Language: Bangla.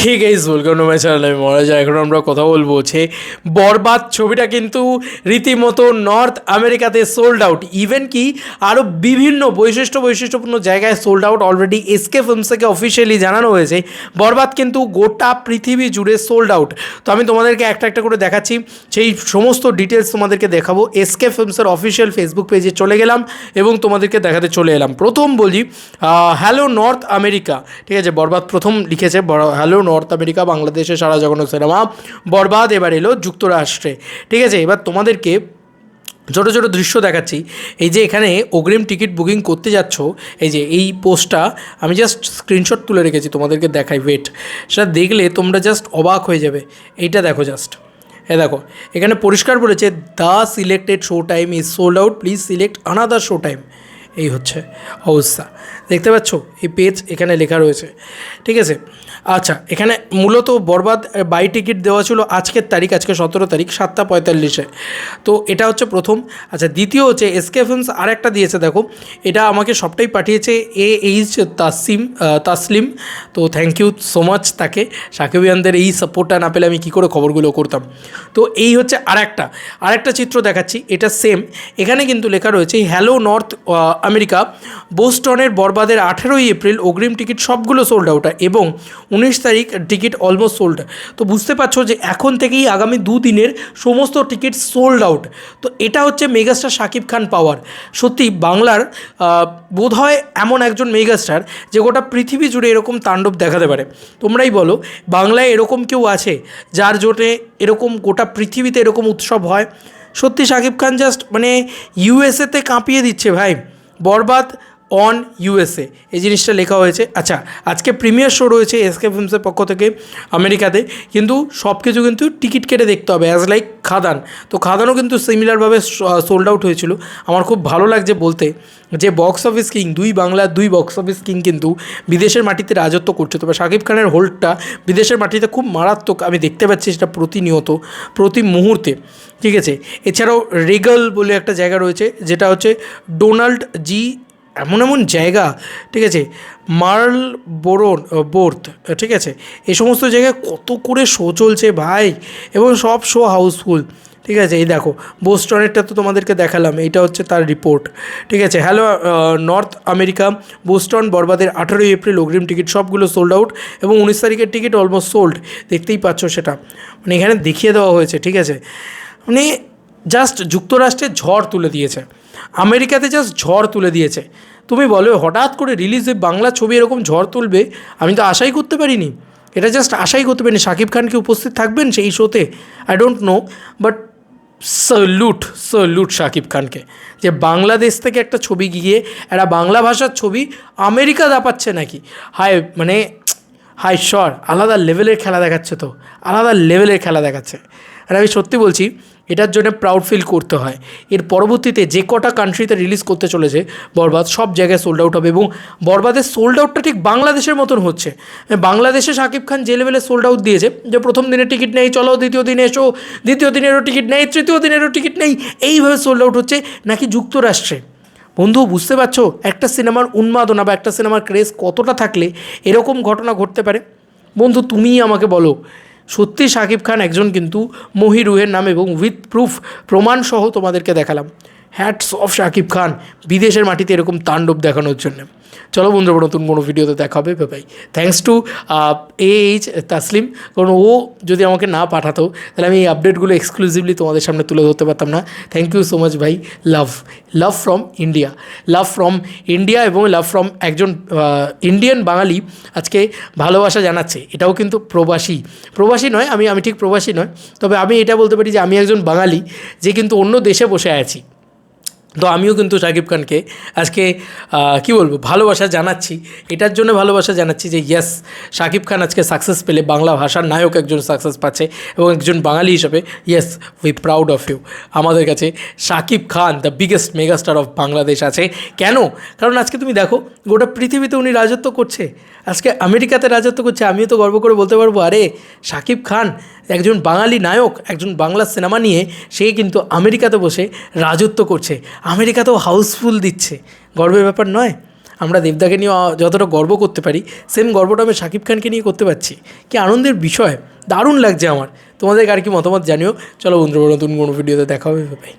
Hey guys welcome to my channel আমি মহারাজা এখন আমরা কথা বলব হচ্ছে বরবাদ ছবিটা কিন্তু রীতিমতো নর্থ আমেরিকাতে সোল্ড আউট ইভেন কি আরও বিভিন্ন বৈশিষ্ট্য বৈশিষ্ট্যপূর্ণ জায়গায় sold out already SK films থেকে অফিসিয়ালি জানানো হয়েছে। বরবাদ কিন্তু গোটা পৃথিবী জুড়ে সোল্ড আউট তো আমি তোমাদেরকে একটা একটা করে দেখাচ্ছি। সেই সমস্ত ডিটেলস তোমাদেরকে দেখাবো। এসকে ফিল্মসের অফিসিয়াল ফেসবুক পেজে চলে গেলাম এবং তোমাদেরকে দেখাতে চলে এলাম। প্রথম বলি হ্যালো নর্থ আমেরিকা ঠিক আছে, বরবাদ প্রথম লিখেছে হ্যালো নর্থ আমেরিকা, বাংলাদেশে সারা জগন্নাথ সিনেমা বরবাদ, এবার এলো যুক্তরাষ্ট্রে। ঠিক আছে, এবার তোমাদেরকে ছোটো ছোটো দৃশ্য দেখাচ্ছি। এই যে এখানে অগ্রিম টিকিট বুকিং করতে যাচ্ছ, এই যে এই পোস্টটা, আমি জাস্ট স্ক্রিনশট তুলে রেখেছি তোমাদেরকে দেখাই ওয়েট সেটা দেখলে তোমরা জাস্ট অবাক হয়ে যাবে। এইটা দেখো জাস্ট এ দেখো, এখানে পরিষ্কার বলেছে the selected show time is sold out please select another show time এই হচ্ছে অবস্থা। দেখতে পাচ্ছ? এই পেজ এখানে লেখা রয়েছে। ঠিক আছে? আচ্ছা এখানে মূলত বরবাদ বাই টিকিট দেওয়া ছিল আজকের তারিখ, আজকে সতেরো তারিখ, সাতটা পঁয়তাল্লিশে। তো এটা হচ্ছে প্রথম। আচ্ছা দ্বিতীয় হচ্ছে এসকে ফিল্মস আর একটা দিয়েছে, দেখো। এটা আমাকে সবটাই পাঠিয়েছে এ এইচ তাসিম তাসলিম। তো থ্যাংক ইউ সো মাচ তাকে। সাকিবিয়ানদের এই সাপোর্টটা না পেলে আমি কী করে খবরগুলো করতাম? তো এই হচ্ছে আর একটা আর একটা চিত্র দেখাচ্ছি, এটা সেম এখানে কিন্তু লেখা রয়েছে হ্যালো নর্থ আমেরিকা বোস্টনের বরবাদের আঠেরোই এপ্রিল অগ্রিম টিকিট সবগুলো সোল্ড আউট এবং উনিশ তারিখ টিকিট অলমোস্ট সোল্ড তো বুঝতে পারছ যে এখন থেকেই আগামী দুদিনের সমস্ত টিকিট সোল্ড আউট তো এটা হচ্ছে মেগাস্টার শাকিব খান পাওয়ার। সত্যি বাংলার বোধ হয় এমন একজন মেগাস্টার যে গোটা পৃথিবী জুড়ে এরকম তাণ্ডব দেখাতে পারে। তোমরাই বলো, বাংলায় এরকম কেউ আছে যার জোটে এরকম গোটা পৃথিবীতে এরকম উৎসব হয়? সত্যি শাকিব খান জাস্ট মানে ইউএসএতে কাঁপিয়ে দিচ্ছে ভাই। বরবাদ অন ইউএসএ এই জিনিসটা লেখা হয়েছে। আচ্ছা আজকে প্রিমিয়ার শো রয়েছে এসকে ফিল্মসের পক্ষ থেকে আমেরিকাতে। কিন্তু সব কিছু কিন্তু টিকিট কেটে দেখতে হবে অ্যাজ লাইক খাদান। তো খাদানও কিন্তু সিমিলারভাবে সোল্ড আউট হয়েছিল। আমার খুব ভালো লাগছে বলতে যে বক্স অফিস কিং দুই বাংলার দুই বক্স অফিস কিং কিন্তু বিদেশের মাটিতে রাজত্ব করছে। তবে শাকিব খানের হোল্ডটা বিদেশের মাটিতে খুব মারাত্মক, আমি দেখতে পাচ্ছি সেটা প্রতিনিয়ত, প্রতি মুহূর্তে। ঠিক আছে? এছাড়াও রেগল বলে একটা জায়গা রয়েছে, যেটা হচ্ছে ডোনাল্ড জি এমন এমন জায়গা, ঠিক আছে মার্ল বোরন বোর্থ ঠিক আছে, এই সমস্ত জায়গায় কত করে শো চলছে ভাই, এবং সব শো হাউসফুল, ঠিক আছে, এই দেখো, বোস্টনেরটা তো তোমাদেরকে দেখালাম, এইটা হচ্ছে তার রিপোর্ট ঠিক আছে হ্যালো নর্থ আমেরিকা বোস্টন, বরবাদের আঠেরোই এপ্রিল অগ্রিম টিকিট সবগুলো সোল্ড আউট এবং উনিশ তারিখের টিকিট অলমোস্ট সোল্ড দেখতেই পাচ্ছ সেটা মানে এখানে দেখিয়ে দেওয়া হয়েছে, ঠিক আছে মানে জাস্ট যুক্তরাষ্ট্রে ঝড় তুলে দিয়েছে। আমেরিকাতে জাস্ট ঝড় তুলে দিয়েছে। তুমি বলো, হঠাৎ করে রিলিজে বাংলা ছবি এরকম ঝড় তুলবে? আমি তো আশাই করতে পারিনি। এটা জাস্ট আশাই করতে পারিনি। শাকিব খান কি উপস্থিত থাকবেন সেই শোতে I don't know but salute salute Shakib খানকে। যে বাংলাদেশ থেকে একটা ছবি গিয়ে একটা বাংলা ভাষার ছবি আমেরিকা দাপাচ্ছে নাকি? হায় মানে হাই শর আলাদা লেভেলের খেলা দেখাচ্ছে তো। আলাদা লেভেলের খেলা দেখাচ্ছে। আর আমি সত্যি বলছি এটার জন্য প্রাউড ফিল করতে হয়। এর পরবর্তীতে যে কটা কান্ট্রিতে রিলিজ করতে চলেছে, বরবাদ সব জায়গায় সোল্ড আউট হবে এবং বরবাদের সোল্ড আউটটা ঠিক বাংলাদেশের মতন হচ্ছে। বাংলাদেশে শাকিব খান যে লেভেলে সোল্ড আউট দিয়েছে, যে প্রথম দিনের টিকিট নেই, চলো দ্বিতীয় দিনে এসো, দ্বিতীয় দিনেরও টিকিট নেই, তৃতীয় দিনেরও টিকিট নেই, এইভাবে সোল্ড আউট হচ্ছে নাকি যুক্তরাষ্ট্রে? বন্ধু, বুঝতে পারছ? একটা সিনেমার উন্মাদনা বা একটা সিনেমার ক্রেজ কতটা থাকলে এরকম ঘটনা ঘটতে পারে? বন্ধু, তুমিই আমাকে বলো। সত্যি শাকিব খান একজন কিন্তু মহিরুহের নাম এবং উইথ প্রুফ প্রমাণসহ তোমাদেরকে দেখালাম। হ্যাটস অফ শাকিব খান বিদেশের মাটিতে এরকম তাণ্ডব দেখানোর জন্য। চলো বন্ধুরা নতুন কোনো ভিডিওতে দেখা হবে। ভাই thanks to A H Taslim কারণ ও যদি আমাকে না পাঠাতো, তাহলে আমি এই আপডেটগুলো এক্সক্লুসিভলি তোমাদের সামনে তুলে ধরতে পারতাম না। থ্যাংক ইউ সো মাচ ভাই। Love love from India love from India এবং লাভ ফ্রম একজন ইন্ডিয়ান বাঙালি আজকে ভালোবাসা জানাচ্ছে। এটাও কিন্তু প্রবাসী। প্রবাসী নয়, আমি আমি ঠিক প্রবাসী নয়। তবে আমি এটা বলতে পারি যে আমি একজন বাঙালি, যে কিন্তু অন্য দেশে বসে আছি। তো আমিও কিন্তু শাকিব খানকে আজকে কি বলব, ভালোবাসা জানাচ্ছি। এটার জন্য ভালোবাসা জানাচ্ছি যে ইয়েস শাকিব খান আজকে সাকসেস পেলে, বাংলা ভাষার নায়ক একজন সাকসেস পাচ্ছে এবং একজন বাঙালি হিসাবে yes we proud of you আমাদের কাছে Shakib Khan the biggest megastar of Bangladesh আছে। কেন? কারণ আজকে তুমি দেখো, গোটা পৃথিবীতে উনি রাজত্ব করছে। আজকে আমেরিকাতে রাজত্ব করছে, আমিও তো গর্ব করে বলতে পারব, আরে শাকিব খান একজন বাঙালি নায়ক, একজন বাংলা সিনেমা নিয়ে সে কিন্তু আমেরিকাতে বসে রাজত্ব করছে। আমেরিকাতেও হাউসফুল দিচ্ছে। গর্বের ব্যাপার নয়। আমরা দেবদাকে নিয়ে যতটা গর্ব করতে পারি সেম গর্বটা আমি শাকিব খানকে নিয়ে করতে পারছি। কি আনন্দের বিষয়? দারুণ লাগছে আমার। তোমাদের আর কি মতামত জানিও। চলো বন্ধুরা, নতুন কোনো ভিডিওতে দেখা হবে ভাই